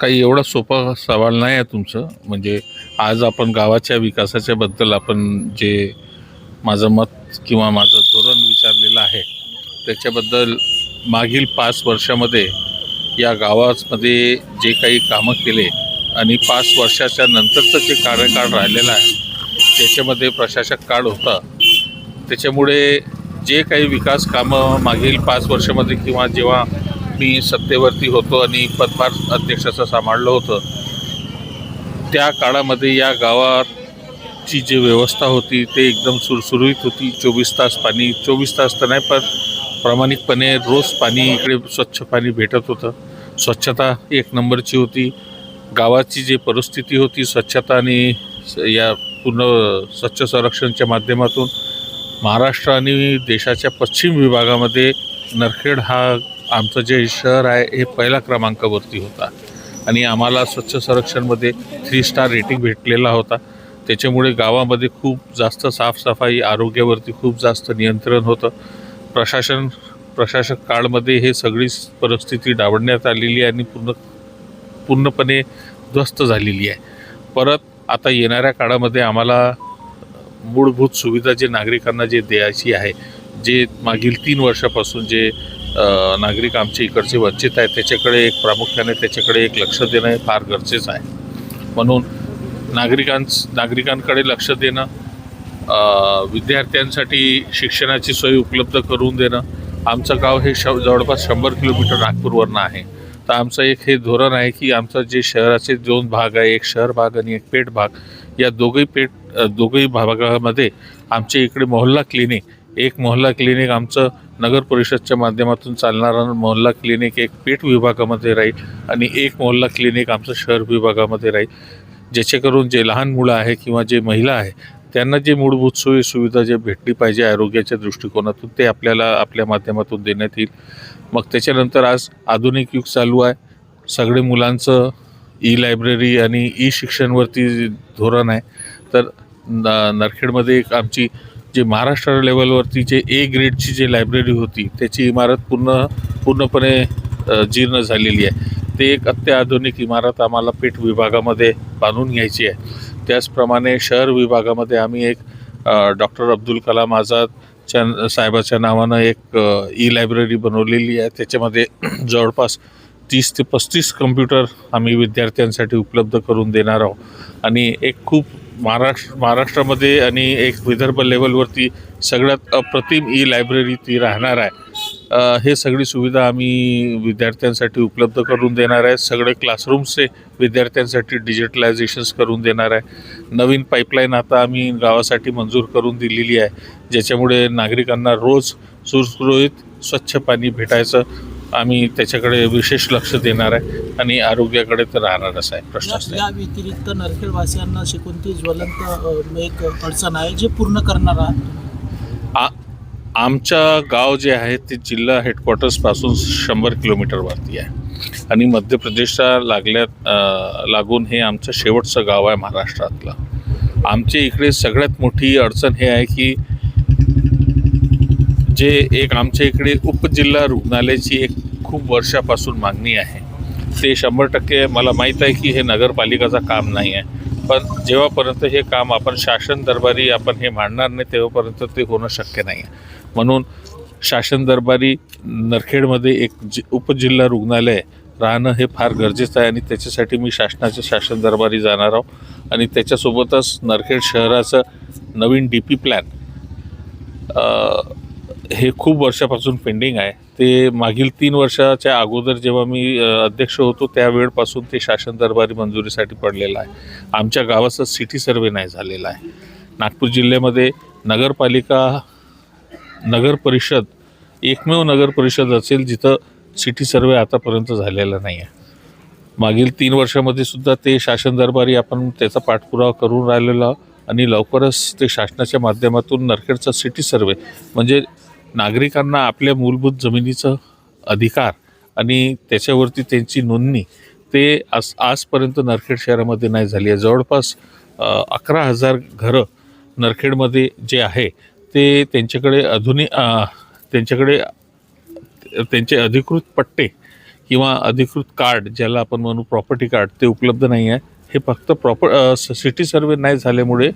काही एवढा सोपा सवाल नाही आहे तुमचं. म्हणजे आज आपण गावाच्या विकासाच्या बद्दल आपण जे माझं मत किंवा माझं धोरण विचारलेलं आहे त्याच्याबद्दल मागील पाच वर्षामध्ये या गावामध्ये जे काही कामं केले आणि पाच वर्षाच्या नंतरचं जे कार्यकाळ राहिलेलं आहे त्याच्यामध्ये प्रशासक काळ होता. त्याच्यामुळे जे काही विकास कामं मागील पाच वर्षामध्ये किंवा जेव्हा मी सत्तेवरती होतो आणि पदभार अध्यक्षाचं सांभाळलं होतं. त्या काळामध्ये या गावाची जी व्यवस्था होती ते एकदम सुरसुरळीत होती. चोवीस तास पाणी चोवीस तास तर नाही पण प्रामाणिकपणे रोज पाणी इकडे स्वच्छ पाणी भेटत होतं. स्वच्छता एक नंबरची होती. गावाची जी परिस्थिती होती स्वच्छता आणि या पूर्ण स्वच्छ संरक्षणच्या माध्यमातून महाराष्ट्र आणि देशाच्या पश्चिम विभागामध्ये नरखेड हा आमचं जे शहर आहे हे पहिल्या क्रमांकावरती होता. आणि आम्हाला स्वच्छ संरक्षणमध्ये थ्री स्टार रेटिंग भेटलेला होता. त्याच्यामुळे गावामध्ये खूप जास्त साफसफाई आरोग्यावरती खूप जास्त नियंत्रण होतं. प्रशासन प्रशासक काळमध्ये हे सगळी परिस्थिती डावडण्यात आलेली आहे आणि पूर्ण पूर्णपणे ध्वस्त झालेली आहे. परत आता येणाऱ्या काळामध्ये आम्हाला मूलभूत सुविधा जे नागरिकांना जे द्यायची आहे जे मागील तीन वर्षापासून जे नागरिक आमचे इकडचे वंचित आहेत त्याच्याकडे एक प्रामुख्याने त्याच्याकडे एक लक्ष देणं हे फार गरजेचं आहे. म्हणून नागरिकांस नागरिकांकडे लक्ष देणं विद्यार्थ्यांसाठी शिक्षणाची सोय उपलब्ध करून देणं आमचं गाव हे श जवळपास शंभर किलोमीटर नागपूरवरनं आहे. तर आमचं एक हे धोरण आहे की आमचं जे शहराचे दोन भाग आहे एक शहर भाग आणि एक पेठ भाग या दोघही पेठ दोघही भागामध्ये आमच्या इकडे मोहल्ला क्लिनिक एक मोहल्ला क्लिनिक आमचं नगर परिषदच्या माध्यमातून चालणारं मोहल्ला क्लिनिक एक पेठ विभागामध्ये राहील आणि एक मोहल्ला क्लिनिक आमचं शहर विभागामध्ये राहील. ज्याच्याकरून जे लहान मुलं आहे किंवा जे महिला आहे त्यांना जे मूलभूत सोयी सुविधा जे भेटली पाहिजे आरोग्याच्या दृष्टिकोनातून ते आपल्याला आपल्या माध्यमातून देण्यात येईल. मग त्याच्यानंतर आज आधुनिक युग चालू आहे. सगळे मुलांचं ई लायब्ररी आणि ई शिक्षणवरती धोरण आहे. तर न नरखेडमध्ये एक आमची जे महाराष्ट्र लेवलवरती जे ए ग्रेडची जे लायब्ररी होती त्याची इमारत पूर्ण पूर्णपणे जीर्ण झालेली आहे. ते एक अत्याधुनिक इमारत आम्हाला पेठ विभागामध्ये बांधून घ्यायची आहे. त्याचप्रमाणे शहर विभागामध्ये आम्ही एक डॉक्टर अब्दुल कलाम आझादच्या साहेबाच्या नावानं एक ई लायब्ररी बनवलेली आहे. त्याच्यामध्ये जवळपास तीस ते पस्तीस कम्प्युटर आम्ही विद्यार्थ्यांसाठी उपलब्ध करून देणार आहोत. आणि एक खूप महाराष्ट्र महाराष्ट्रामध्ये आणि एक विदर्भ लेवलवरती सगळ्यात अप्रतिम ई लायब्ररी ती राहणार आहे. हे सगळी सुविधा आम्ही विद्यार्थ्यांसाठी उपलब्ध करून देणार आहे. सगळे क्लासरूम्सचे विद्यार्थ्यांसाठी डिजिटलायझेशन्स करून देणार आहे. नवीन पाईपलाईन आता आम्ही गावासाठी मंजूर करून दिलेली आहे. ज्याच्यामुळे नागरिकांना रोज सुरसुरळीत स्वच्छ पाणी भेटायचं. आम्ही त्याच्याकडे विशेष लक्ष देणार आहे आणि आरोग्याकडे तर राहणारच आहे प्रश्नच या व्यतिरिक्त नरखेडवासियांना अशी कोणती ज्वलंत एक अडचण आहे जे पूर्ण करणारा आ आमच्या गाव जे आहे ते जिल्हा हेडक्वार्टर्सपासून शंभर किलोमीटरवरती आहे. आणि मध्य प्रदेशला लागल्यात अ, लागून हे आमचं शेवटचं गाव आहे महाराष्ट्रातलं. आमच्या इकडे सगळ्यात मोठी अडचण हे आहे की जे एक आमच्या इकडे उपजिल्हा रुग्णालयाची एक खूप वर्षापासून मागणी आहे. ते शंभर टक्के मला माहीत आहे की हे नगरपालिकाचं काम नाही आहे. पण जेव्हापर्यंत हे काम आपण शासन दरबारी आपण हे मांडणार नाही तेव्हापर्यंत ते होणं शक्य नाही आहे. म्हणून शासन दरबारी नरखेडमध्ये एक जि उपजिल्हा रुग्णालय राहणं हे फार गरजेचं आहे आणि त्याच्यासाठी मी शासनाच्या शासन दरबारी जाणार आहोत आणि त्याच्यासोबतच नरखेड शहराचं नवीन डी पी प्लॅन हे खूप वर्षापासून पेंडिंग आहे. ते मागील तीन वर्षाच्या अगोदर जेव्हा मी अध्यक्ष होतो त्यावेळपासून ते शासन दरबारी मंजुरीसाठी पडलेलं आहे. आमच्या गावाचा सिटी सर्वे नाही झालेला आहे. नागपूर जिल्ह्यामध्ये नगरपालिका नगर परिषद एकमेव नगर परिषद असेल जिथं सिटी सर्वे आतापर्यंत झालेला नाही आहे मागील तीन वर्षामध्ये सुद्धा ते शासन दरबारी आपण त्याचा पाठपुरावा करून राहिलेलो आणि लवकरच ते शासनाच्या माध्यमातून नरखेडचा सिटी सर्वे म्हणजे नागरिकांना आपल्या मूलभूत जमिनीचं अधिकार आणि त्याच्यावरती त्यांची नोंदणी ते आज आजपर्यंत नरखेड शहरामध्ये नाही झाली आहे. जवळपास अकरा हजार घरं नरखेडमध्ये जे आहे ते त्यांच्याकडे अधुनी त्यांच्याकडे त्यांचे अधिकृत पट्टे किंवा अधिकृत कार्ड ज्याला आपण म्हणू प्रॉपर्टी कार्ड ते उपलब्ध नाही आहे. हे फक्त प्रॉपर सिटी सर्वे नाही झाल्यामुळे